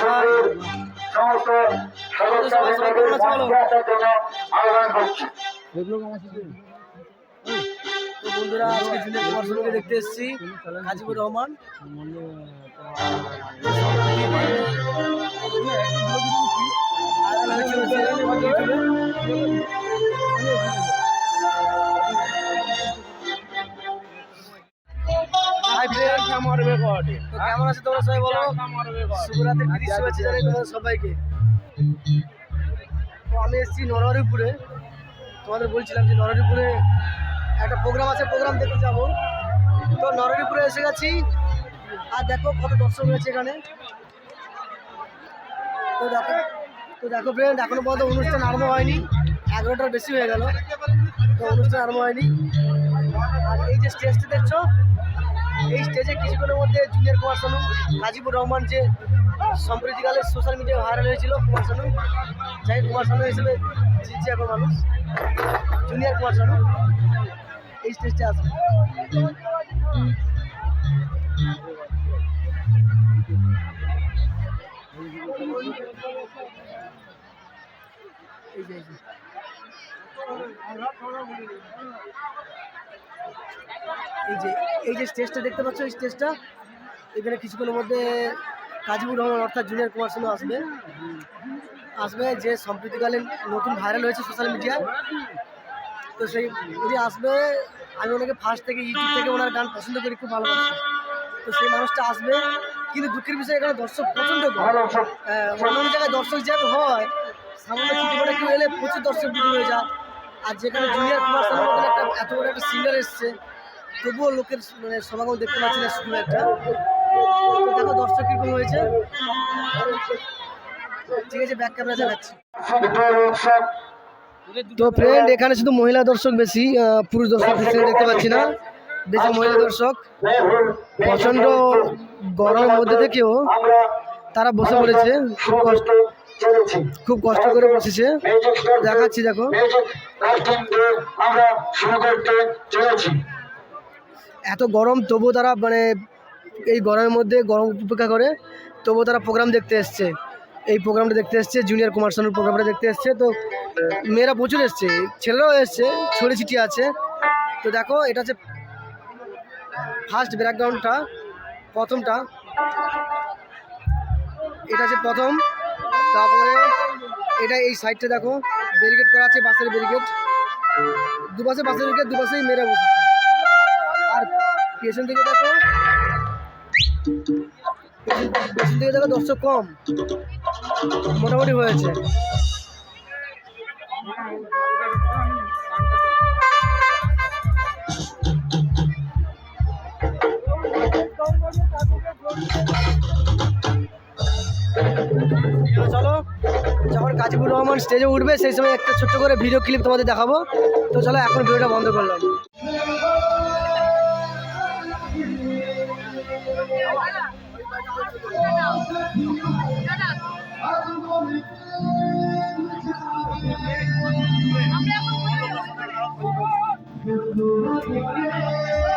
কমিটির সমস্ত সদস্যদের মঞ্চে আসার জন্য আহ্বান করছি। তো বন্ধুরা আজকে দেখতে এসেছি। গাজীপুর রহমান। কেমন আছে তোমরা সবাই বলো? শুভরাত্রির প্রীতি শুভেচ্ছা জানাই তোমাদের সবাইকে। তো আমি এসেছি নরহরিপুরে। তোমাদের বলছিলাম যে নরহরিপুরে একটা প্রোগ্রাম আছে, প্রোগ্রাম দেখতে যাব। তো নরহরিপুরে এসে গেছি। আর দেখো কত দর্শক রয়েছে এখানে। তো দেখো তো দেখো ফ্রেন্ড এখনও পর্যন্ত অনুষ্ঠান আরম্ভ হয়নি। এগারোটার বেশি হয়ে গেল। তো অনুষ্ঠান আরম্ভ হয়নি। আর এই যে স্টেজটা দেখছ এই স্টেজে কিছুক্ষণের মধ্যে জুনিয়র কুমার শানু গাজীপুর রহমান যে সম্প্রতিকালে সোশ্যাল মিডিয়ায় ভাইরাল হয়েছিল, কুমার শানু যাই কুমার শানু হিসেবে চিনছে এখন মানুষ। জুনিয়র কুমার শানু এই স্টেজটা আসবে এই যে। এই যে এই যে স্টেজটা দেখতে পাচ্ছ এই স্টেজটা এখানে কিছুক্ষণের মধ্যে কাজীপুর রহমান অর্থাৎ জুনিয়র কুমার সিংহ আসবে। আসবে যে সম্প্রতিকালে নতুন ভাইরাল হয়েছে সোশ্যাল মিডিয়ায় তো সেই উনি আসবে আমি ওনাকে ফার্স্ট থেকে ইউটিউব থেকে ওনার গান পছন্দ করি খুব ভালোবাসি। তো সেই মানুষটা আসবে কিন্তু দুঃখের বিষয় এখানে দর্শক প্রচণ্ড আহ, অন্যান্য জায়গায় দর্শক যেহেতু হয় সামনে ছুটি করে কেউ এলে প্রচুর দর্শক বৃদ্ধি হয়ে যায়। আর যেখানে জুনিয়র কুমার মতন একটা এত বড় একটা সিঙ্গার এসছে তবুও লোকের মানে সমাগম দেখতে পাচ্ছি না শুধু একটা। দেখো দর্শক কীরকম হয়েছে। ঠিক আছে ব্যাক ক্যামেরা চালাচ্ছি তো ফ্রেন্ড এখানে শুধু মহিলা দর্শক বেশি পুরুষ দর্শক দেখতে পাচ্ছি না। বেশি মহিলা দর্শক। মেহুল প্রচণ্ড গরমের মধ্যে থেকেও তারা বসে পড়েছে। খুব কষ্ট খুব কষ্ট করে বসেছে। দেখাচ্ছি, দেখো। আমরা শুরু করতে চলেছি। এত গরম, তবুও তারা মানে এই গরমের মধ্যে গরম উপেক্ষা করে, তবুও তারা প্রোগ্রাম দেখতে এসছে। এই প্রোগ্রামটা দেখতে এসছে জুনিয়র কুমার শানুর প্রোগ্রামটা দেখতে এসছে। তো, মেয়েরা প্রচুর এসছে, ছেলেরাও এসছে, ছড়ি ছিটি আছে। তো দেখো, এটা হচ্ছে ফার্স্ট ব্যাকগ্রাউন্ডটা প্রথমটা। এটা হচ্ছে প্রথম। তারপরে এটা এই সাইডটা দেখো ব্যারিকেড করা আছে বাসের ব্যারিকেড দুপাশে বাসের ব্যারিকেড দুপাশেই মেয়েরা বসেছে। পেছন দিকে দেখো? পেছন- দিকে দেখো দর্শক কম। মোটামুটি হয়েছে। চলো, যখন কাজীপুর রহমান স্টেজে উঠবে, সেই সময় একটা ছোট্ট করে ভিডিও ক্লিপ তোমাদের দেখাবো। তো চলো, এখন ভিডিওটা বন্ধ করলাম। আমরা এখন